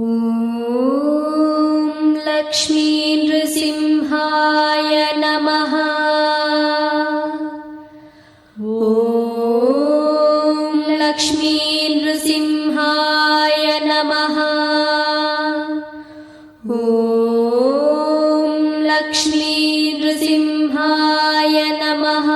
ॐ लक्ष्मी नृसिंहाय नमः। ॐ लक्ष्मी नृसिंहाय नमः। ॐ लक्ष्मी नृसिंहाय नमः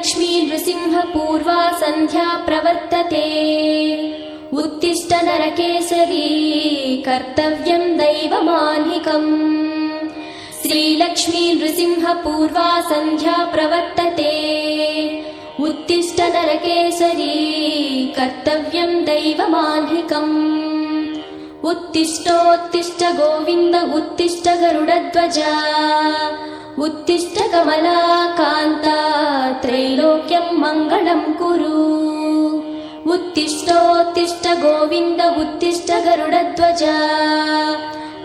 श्रीलक्ष्मी नृसिंहपूर्वा सन्ध्या प्रवर्तते। उत्तिष्ठ नरकेसरी कर्तव्यं दैवमान्निकम् श्रीलक्ष्मी नृसिंहपूर्वा सन्ध्या प्रवर्तते। उत्तिष्ठ नरकेसरी कर्तव्यं दैवमान्निकम् उत्तिष्ठोत्तिष्ठ गोविन्द उत्तिष्ठ गरुडध्वजा उत्तिष्ठ कमलाकान्ता त्रैलोक्यं मङ्गलं कुरु उत्तिष्ठोत्तिष्ठ गोविन्द उत्तिष्ठ गरुडध्वजा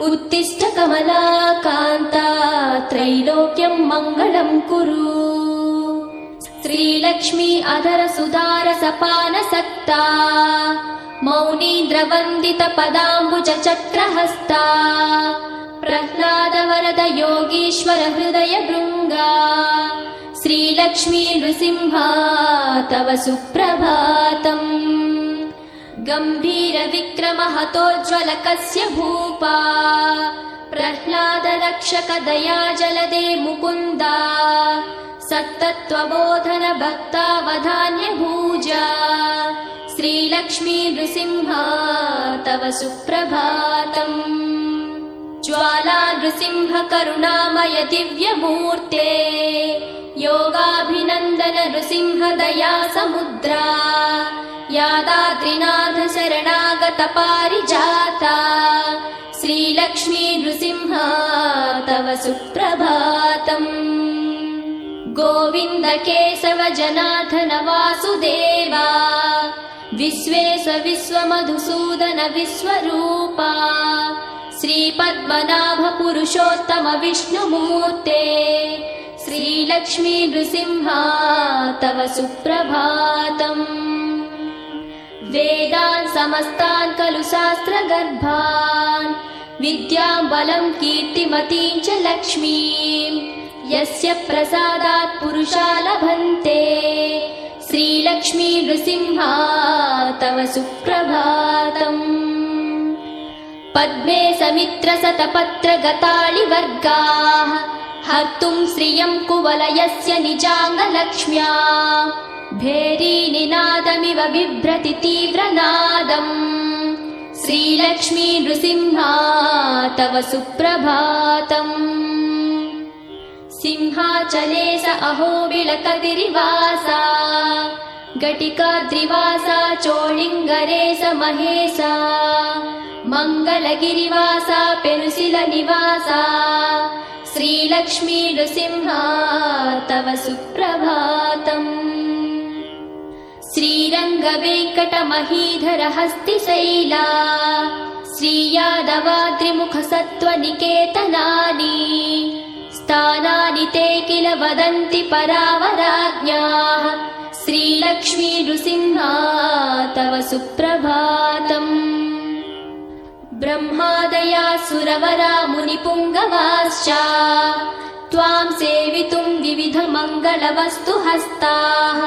उत्तिष्ठ कमलाकान्ता त्रैलोक्यं मङ्गलं कुरु श्रीलक्ष्मी अधर सुधार सपानसक्ता मौनीन्द्रवन्दित पदाम्बुज चक्रहस्ता प्रह्लाद योगीश्वर हृदय भृङ्गा श्रीलक्ष्मी नृसिंहा तव सुप्रभातम्। गम्भीर विक्रम हतोज्ज्वलकस्य भूपा। प्रह्लाद दया जलदे मुकुन्दा। सत्तत्त्वबोधन भक्तावधान्य भूजा श्रीलक्ष्मी नृसिंहा तव सुप्रभातम् ज्वाला नृसिंह करुणामय दिव्यमूर्ते योगाभिनन्दन नृसिंह दया समुद्रा यादाद्रिनाथ शरणागत पारिजाता श्रीलक्ष्मी नृसिंहा तव सुप्रभातम्। गोविन्द केशव जनार्दन वासुदेवा विश्वेश विश्वमधुसूदन विश्वरूपा श्रीपद्मनाभ पुरुषोत्तम विष्णुमूर्ते श्रीलक्ष्मी नृसिंहा तव सुप्रभातम्। वेदान् समस्तान् खलु शास्त्रगर्भान् विद्यां बलं कीर्तिमतीं च लक्ष्मीम् यस्य प्रसादात् पुरुषा लभन्ते श्रीलक्ष्मी नृसिंहा तव सुप्रभातम् पद्मे समित्र सतपत्र गताळिवर्गाः हर्तुं श्रियं कुवलयस्य निजाङ्गलक्ष्म्या। भेरीनिनादमिव बिभ्रति तीव्रनादम्। श्रीलक्ष्मी नृसिंहा तव सुप्रभातम्। सिंहाचले स अहोबिलकदिरिवासा घटिकाद्रिवासा चोळिङ्गरे स महेशा। मङ्गलगिरिवासा पेनुसिलनिवासा श्रीलक्ष्मी नृसिंहा तव सुप्रभातम्। श्रीरङ्गवेङ्कटमहीधर हस्तिशैला श्रीयादवाद्रिमुखसत्त्वनिकेतनानि। स्थानानि ते किल वदन्ति परावराज्ञाः श्रीलक्ष्मी नृसिंहा तव सुप्रभातम्। ब्रह्मादया सुरवरा मुनिपुङ्गवाश्च त्वां सेवितुं विविधमङ्गलवस्तु हस्ताः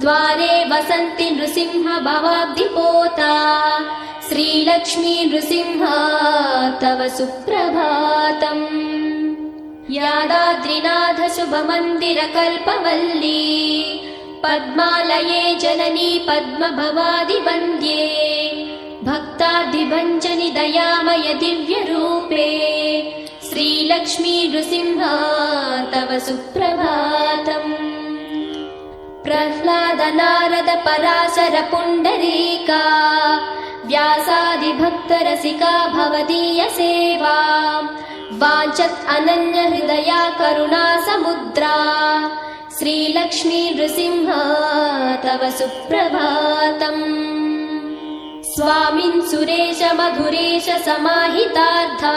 द्वारे वसन्ति नृसिंह भवाब्धिपोता। श्रीलक्ष्मी नृसिंहा तव सुप्रभातम्। यादाद्रिनाथ शुभमन्दिर कल्पवल्ली पद्मालये जननी पद्मभवादिवन्द्ये। भक्तादिभञ्जनि दयामय दिव्यरूपे। श्रीलक्ष्मी नृसिंहा तव सुप्रभातम्। प्रह्लाद नारद पराशर पुण्डरीका। व्यासादिभक्तरसिका भवदीय सेवा। वाञ्छत् अनन्य हृदया करुणा समुद्रा श्रीलक्ष्मी नृसिंहा तव सुप्रभातम्। स्वामिन् सुरेश मधुरेश समाहितार्था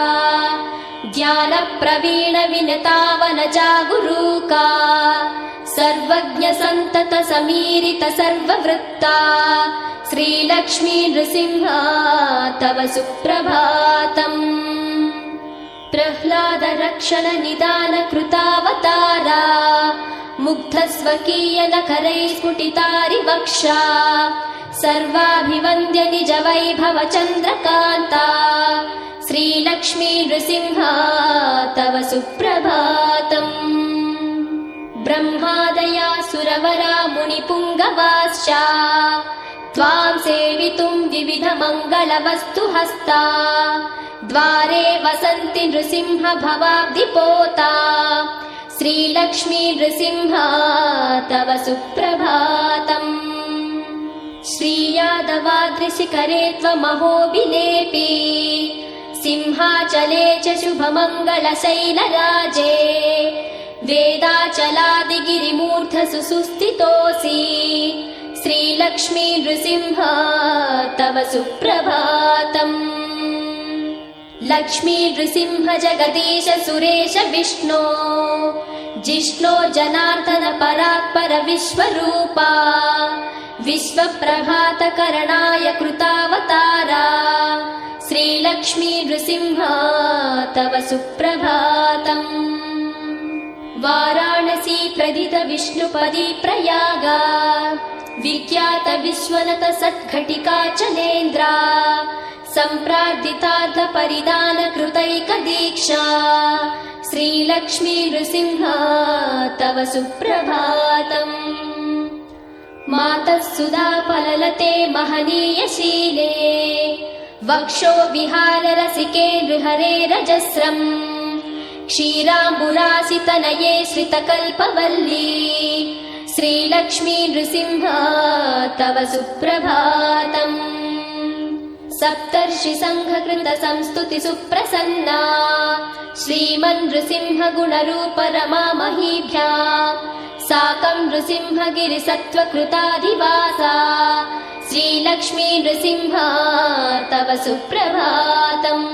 ज्ञानप्रवीणविनतावनजागुरूका सर्वज्ञ सन्तत समीरित सर्ववृत्ता। श्रीलक्ष्मी नृसिंह तव सुप्रभातम् प्रह्लाद रक्षण निदान कृतावतारा मुग्ध स्वकीय नखरै स्फुटितारि वक्षा सर्वाभिवन्द्य निज वैभव चन्द्रकान्ता श्रीलक्ष्मी नृसिंह तव सुप्रभातम्। ब्रह्मादया सुरवरा मुनिपुङ्गवाश्च त्वाम् सेवितुम् विविध हस्ता द्वारे वसन्ति नृसिंह भवाब्धिपोता श्रीलक्ष्मी नृसिंह तव सुप्रभातम्। श्रीयादवादृशिकरे त्वमहोऽभिलेपि। सिंहाचले च शुभमङ्गलशैलराजे। वेदाचलादिगिरिमूर्धसु सुस्थितोऽसि श्रीलक्ष्मी नृसिंह तव सुप्रभातम्। लक्ष्मी नृसिंह जगदीश सुरेश विष्णो जिष्णो जनार्दन परात्पर विश्वरूपा विश्वप्रभातकरणाय कृतावतारा। श्रीलक्ष्मी नृसिंह तव सुप्रभातम्। वाराणसी प्रदित विष्णुपदी प्रयागा विख्यात विश्वनत सद्घटिका चलेन्द्रा सम्प्रार्थितार्थ परिधान कृतैक दीक्षा। श्रीलक्ष्मी नृसिंह तव सुप्रभातम्। मातः सुधा फललते महनीयशीले वक्षो विहाररसिके नृहरे रजस्रम्। क्षीराम्बुरासितनये श्रितकल्पवल्ली श्रीलक्ष्मी नृसिंह तव सुप्रभातम् सप्तर्षि सङ्घकृत संस्तुति सुप्रसन्ना श्रीमन् नृसिंह गुणरूप रमा महीभ्या साकं नृसिंहगिरि सत्त्वकृताधिवासा श्रीलक्ष्मी नृसिंह तव सुप्रभातम्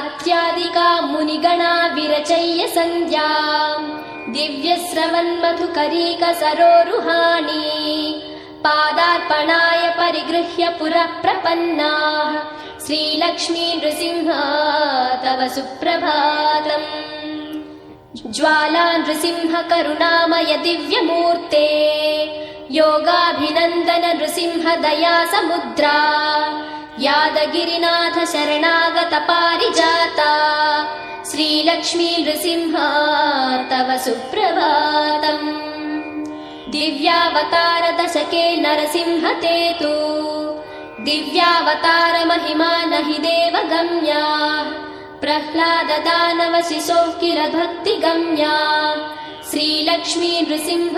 अत्यादिका मुनिगणा विरचय्य सन्ध्या दिव्यस्रवन्मधुकरीक सरोरुहाणि पादार्पणाय परिगृह्य पुरः प्रपन्नाः श्रीलक्ष्मी नृसिंह तव सुप्रभातम्। ज्वाला नृसिंह करुणामय दिव्यमूर्ते योगाभिनन्दन नृसिंह दया समुद्रा यादगिरिनाथ शरणागत पारिजाता। श्रीलक्ष्मी नृसिंह तव सुप्रभातम्। दिव्यावतार दशके नरसिंह ते तु दिव्यावतार महिमा न हि देवगम्या। प्रह्लाद दानव शिशोः किल भक्तिगम्या श्रीलक्ष्मी नृसिंह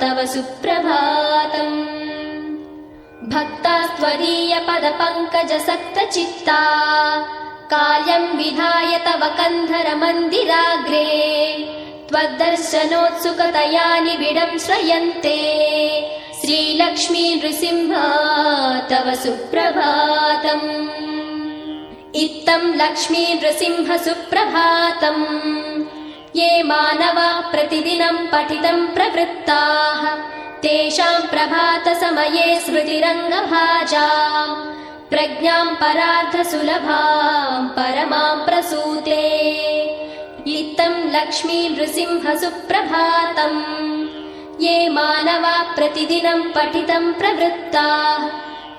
तव सुप्रभातम् भक्ता त्वदीय पद पङ्कज सक्त चित्ता। काल्यम् विधाय तव कन्धर मन्दिराग्रे। त्वद्दर्शनोत्सुकतया निबिडम् श्रयन्ते। श्रीलक्ष्मी नृसिंह तव सुप्रभातम्। इत्थम् लक्ष्मी नृसिंह सुप्रभातम्। ये मानवा प्रतिदिनम् पठितम् प्रवृत्ताः तेषाम् प्रभातसमये स्मृतिरङ्गभाजाम् प्रज्ञाम् परार्थसुलभाम् परमाम् प्रसूते। इत्थम् लक्ष्मी नृसिंह सुप्रभातम् ये मानवा प्रतिदिनम् पठितम् प्रवृत्ताः।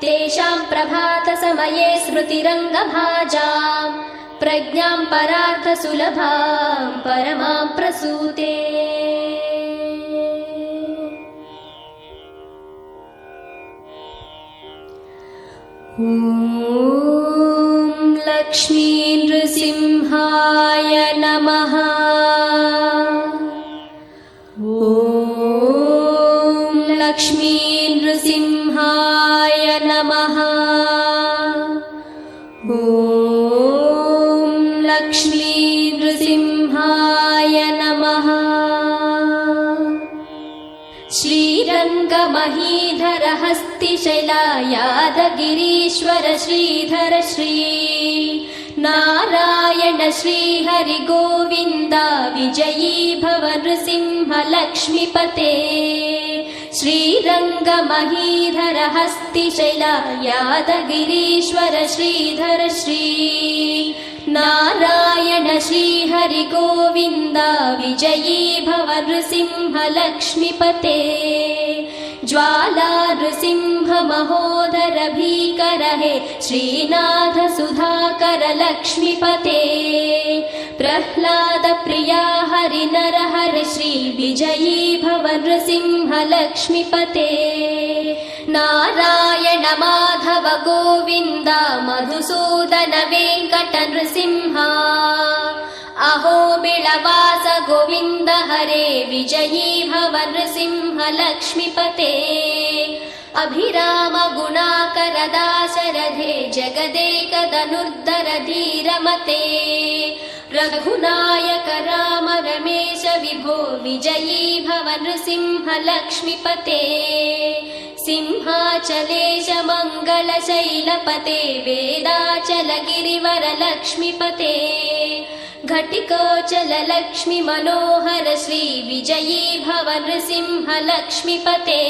तेषाम् प्रभातसमये स्मृतिरङ्गभाजाम् प्रज्ञाम् परार्थसुलभाम् परमाम् प्रसूते ॐ लक्ष्मी नृसिंहाय नमः हस्तिशैला यादगिरीश्वर श्रीधर श्री नारायण श्रीहरिगोविन्दा विजयी भव नृसिंहलक्ष्मीपते श्रीरङ्गमहीधर हस्तिशैला यादगिरीश्वर श्रीधर श्री नारायण श्रीहरिगोविन्दा विजयी भव नृसिंहलक्ष्मीपते ज्वाला नृसिंह महोदर भीकर हे श्रीनाथ सुधाकर लक्ष्मीपते प्रह्लाद प्रिया हरि नर हर श्री विजयी भव नृसिंह लक्ष्मीपते नारायण माधव गोविन्द मधुसूदन वेङ्कट नृसिंहा अहो बिळवास गोविन्द हरे विजयी भव नृसिंह लक्ष्मीपते। अभिराम गुणाकर दाशरथे जगदेक धनुर्धर धीरमते। रघुनायक राम रमेश विभो विजयी भव नृसिंह लक्ष्मीपते सिंहाचलेश मङ्गलशैलपते वेदाचल गिरिवर लक्ष्मीपते घटिकोचल लक्ष्मि मनोहर श्री विजयी भव नृसिंह लक्ष्मीपते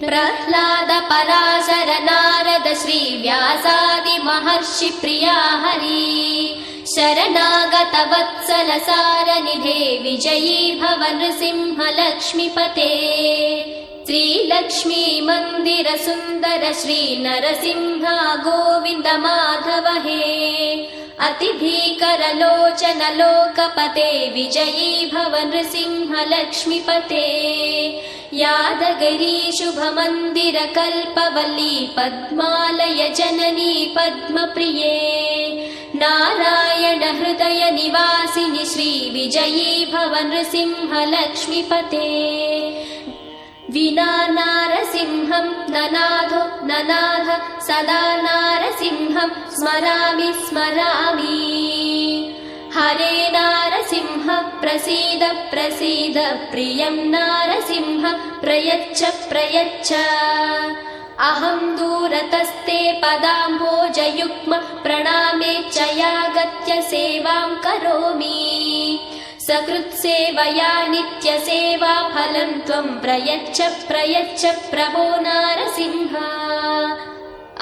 प्रह्लाद पराशर नारद श्री व्यासादि महर्षि प्रिया हरि शरणागत वत्सल सारनिधे विजयी भव नृसिंह लक्ष्मीपते श्रीलक्ष्मी मन्दिर सुन्दर श्री नरसिंह गोविन्द माधव हे अतिभीकर लोचन लोकपते विजयी भव नृसिंह लक्ष्मीपते यादगिरी शुभ मन्दिर कल्पवल्ली पद्मालय जननी पद्मप्रिये नारायण हृदय निवासिनि श्री विजयी भव नृसिंह लक्ष्मीपते विना नारसिंहं ननाथो ननाथ सदा नारसिंहं स्मरामि स्मरामि। हरे नारसिंह प्रसीद प्रसीद प्रियं नारसिंह प्रयच्छ प्रयच्छ। अहं दूरतस्ते पदाम्भोजयुग्म प्रणामे च यागत्य सेवां करोमि सकृत्सेवया नित्यसेवा फलं त्वं प्रयच्छ प्रयच्छ प्रभो नारसिंह।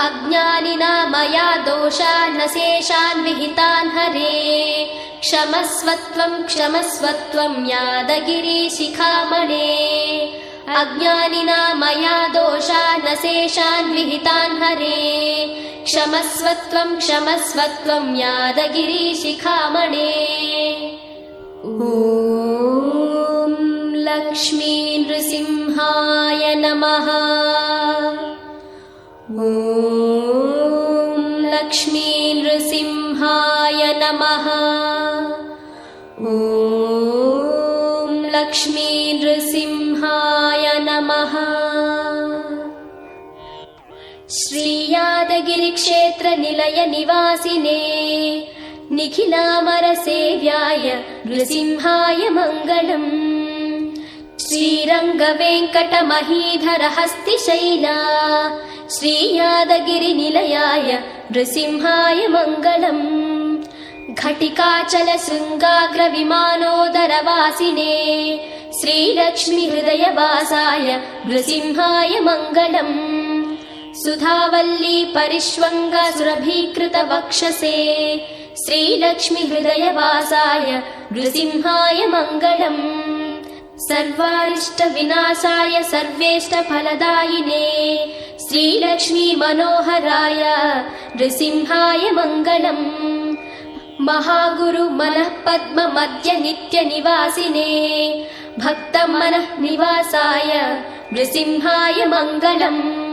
अज्ञानिना मया दोषान् शेषान् विहितान् हरे। क्षमस्वत्वं क्षमस्वत्वं यादगिरीशिखामणे अज्ञानिना मया दोषान् शेषान् विहितान् हरे। क्षमस्वत्वं क्षमस्वत्वं यादगिरीशिखामणे ॐ लक्ष्मी नृसिंहाय नमः। ॐ लक्ष्मी नृसिंहाय नमः। श्रीयादगिरिक्षेत्रनिलयनिवासिने निखिलामरसेव्याय नृसिंहाय मङ्गलम्। श्रीरङ्गवेङ्कटमहीधर हस्तिशैला श्रीयादगिरिनिलयाय नृसिंहाय मङ्गलम्। घटिकाचल श्रीलक्ष्मि हृदयवासाय नृसिंहाय मङ्गलम्। सुधावल्ली परिष्वङ्ग सुरभीकृत वक्षसे श्रीलक्ष्मि हृदयवासाय नृसिंहाय मङ्गलम् सर्वारिष्ट विनाशाय सर्वेष्ट फलदायिने श्रीलक्ष्मी मनोहराय नृसिंहाय मङ्गलम् महागुरु मनः पद्म मध्य नित्य निवासिने भक्त मनः निवासाय नृसिंहाय मङ्गलम्